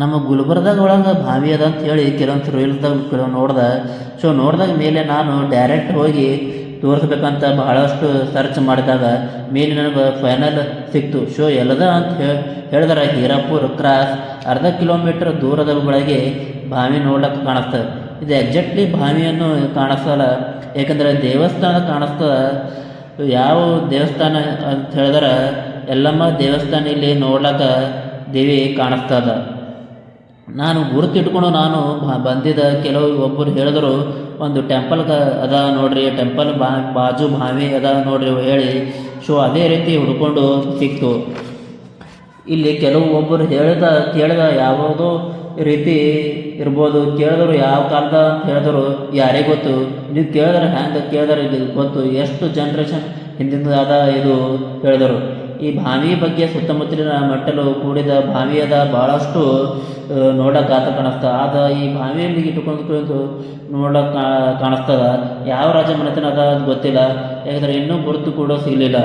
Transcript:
ನಮ್ಮ ಗುಲ್ಬರ್ದಾಗ ಒಳಗೆ ಬಾವಿ ಅದ ಅಂತ ಹೇಳಿ ಕೆಲವೊಂದು ರೀಲ್ಸ್ದಾಗ ಕೆಲವು ನೋಡ್ದೆ. ಸೊ ನೋಡಿದಾಗ ಮೇಲೆ ನಾನು ಡೈರೆಕ್ಟ್ ಹೋಗಿ ತೋರಿಸ್ಬೇಕಂತ ಬಹಳಷ್ಟು ಸರ್ಚ್ ಮಾಡಿದಾಗ ಮೇಲೆ ನನಗೆ ಫೈನಲ್ ಸಿಕ್ತು. ಸೊ ಎಲ್ಲದ ಅಂತ ಹೇಳಿ ಹೇಳಿದ್ರೆ ಹೀರಾಪುರ್ ಕ್ರಾಸ್ ಅರ್ಧ ಕಿಲೋಮೀಟರ್ ದೂರದ ಒಳಗೆ ಬಾವಿ ನೋಡಕ್ಕೆ ಕಾಣಿಸ್ತದೆ ಇದು ಎಕ್ಸಾಕ್ಟ್ಲಿ ಬಾವಿಯನ್ನು ಕಾಣಿಸ್ತಲ್ಲ. ಏಕೆಂದರೆ ದೇವಸ್ಥಾನ ಕಾಣಿಸ್ತದ ಯಾವ ದೇವಸ್ಥಾನ ಅಂತ ಹೇಳಿದ್ರೆ, ಎಲ್ಲಮ್ಮ ದೇವಸ್ಥಾನ ಇಲ್ಲಿ ನೋಡ್ಲಿಕ್ಕೆ ದೇವಿ ಕಾಣಿಸ್ತದ. ನಾನು ಗುರುತಿಟ್ಕೊಂಡು ನಾನು ಬಂದಿದ್ದ ಕೆಲವು ಒಬ್ಬರು ಹೇಳಿದ್ರು, ಒಂದು ಟೆಂಪಲ್ ಅದ ನೋಡ್ರಿ ಟೆಂಪಲ್ ಬಾ ಬಾಜು ಬಾವಿ ಅದ ನೋಡ್ರಿ ಹೇಳಿ. ಸೊ ಅದೇ ರೀತಿ ಹುಡ್ಕೊಂಡು ಸಿಕ್ತು. ಇಲ್ಲಿ ಕೆಲವು ಒಬ್ಬರು ಹೇಳಿದ ಕೇಳಿದ ಯಾವುದೋ ರೀತಿ ಇರ್ಬೋದು. ಕೇಳಿದ್ರು ಯಾವ ಕಾಲದ ಅಂತ ಹೇಳಿದ್ರು ಯಾರೇ ಗೊತ್ತು? ನೀವು ಕೇಳಿದ್ರೆ ಹ್ಯಾಂಗೆ ಕೇಳಿದ್ರೆ ಇದು ಗೊತ್ತು. ಎಷ್ಟು ಜನ್ರೇಷನ್ ಹಿಂದಿಂದ ಅದ ಇದು? ಹೇಳಿದರು. ಈ ಬಾವಿ ಬಗ್ಗೆ ಸುತ್ತಮುತ್ತಲಿನ ಮಟ್ಟಲು ಕೂಡಿದ ಬಾವಿ ಅದ ಭಾಳಷ್ಟು ನೋಡಕ್ಕೆ ಆತ ಕಾಣಿಸ್ತದೆ ಆದ ಈ ಬಾವಿಯಲ್ಲಿ ಇಟ್ಟುಕೊಂಡು ನೋಡಕ್ಕೆ ಕಾಣಿಸ್ತದ. ಯಾವ ರಾಜ ಮನೆತನ ಅದು ಗೊತ್ತಿಲ್ಲ. ಯಾಕಂದರೆ ಇನ್ನೂ ಗುರುತು ಕೂಡ ಸಿಗಲಿಲ್ಲ.